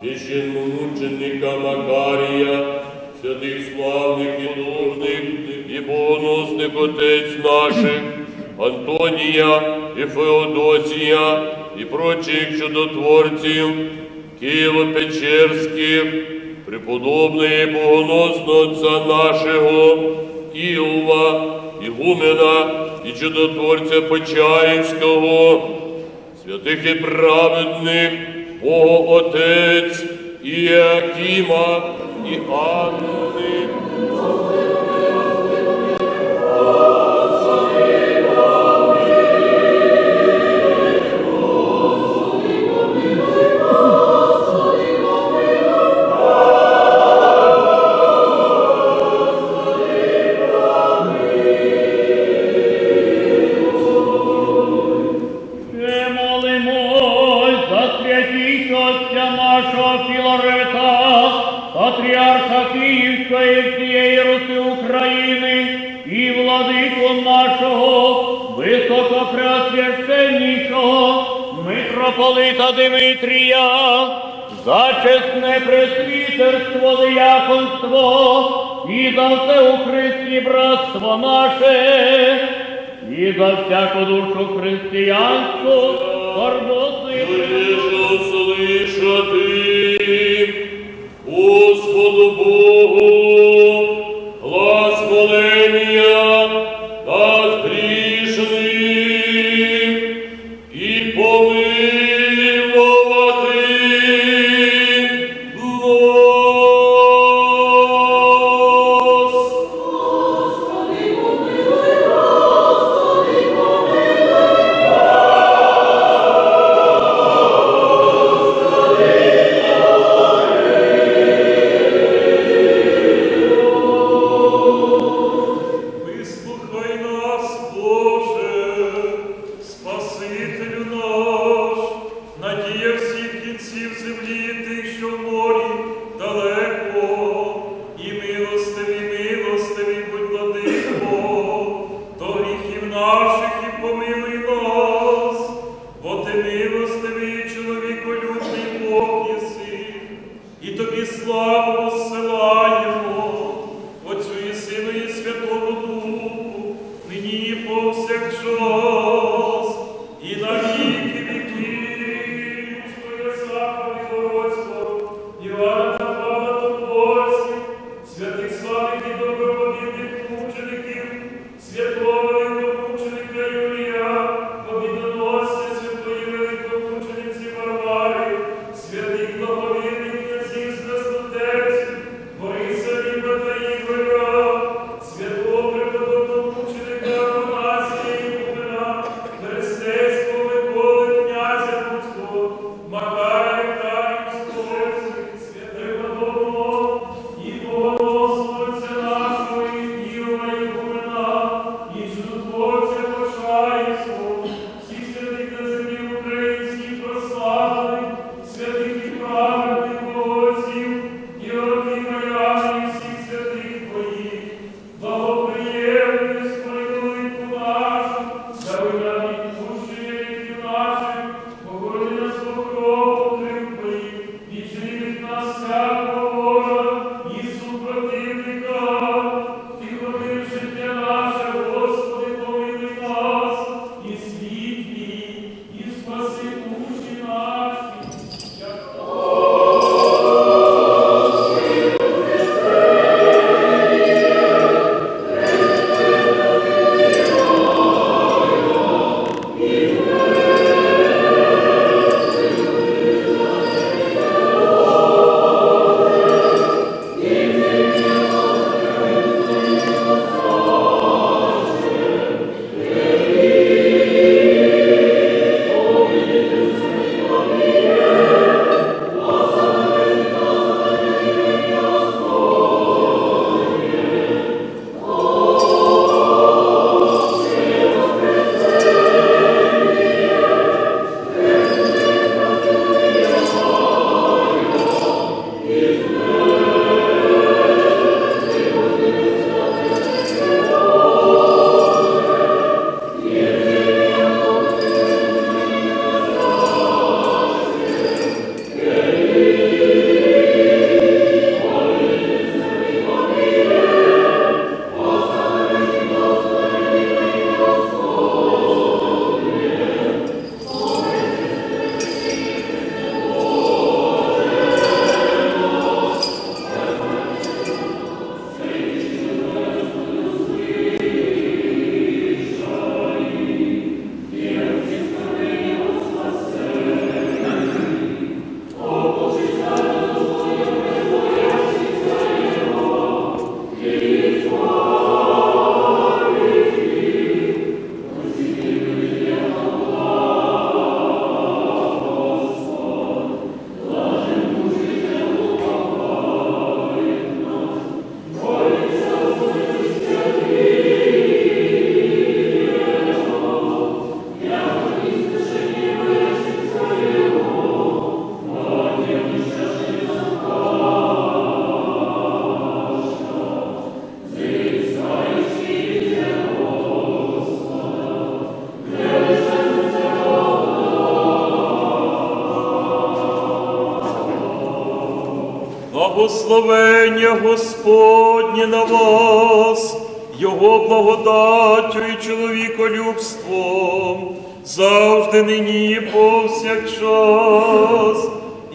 священномученика Макарія, святих славних і дурних, і богоносних отець наших, Антонія і Феодосія, і прочих чудотворців, Києво-Печерських, преподобного богоносного отця нашого, Іова, Ігумена і чудотворця Почаївського, святих і праведних, Бога Отець, і Акіма, і Анни, митрополита Димитрія, за чесне пресвітерство, дияконство і за все Христі братство наше і за всяку душу християнську гордоти. Слышати Господу Богу, глас наших і помилуй нас, бо ти милостивий чоловіко, любний Бог єси, і тобі славу посилаємо, Отцю і Сину, і Святому Духу, нині і повсякчас, і на віки віки, Твоя і Господь, Івана Павла Тобосі, Благословення Господнє на вас, Його благодаттю і чоловіколюбством, завжди нині повсякчас,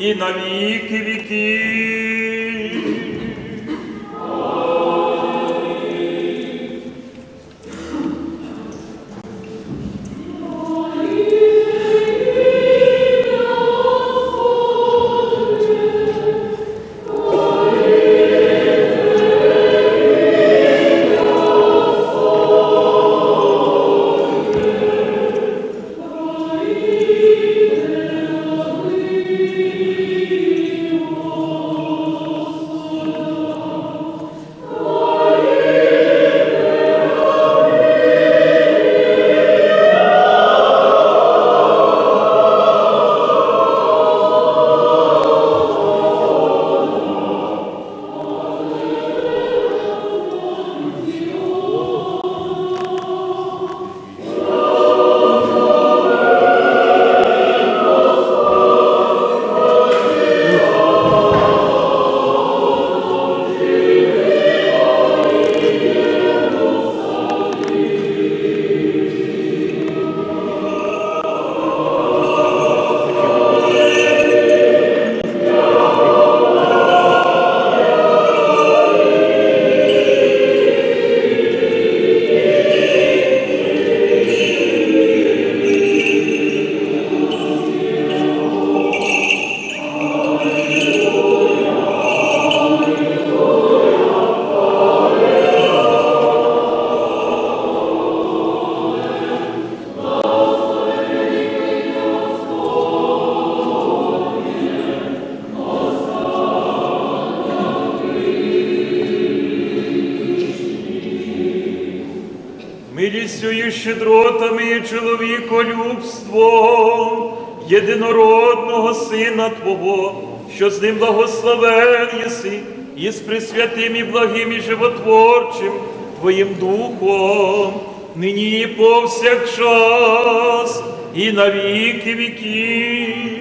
і на віки віків. Милістю і щедротами і чоловіколюбством єдинородного Сина Твого, що з ним благословен єси, і з присвятим і благим і животворчим Твоїм Духом, нині і повсякчас, і на віки віків.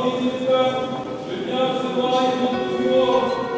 Слава Вітка, життя всилаємо Його.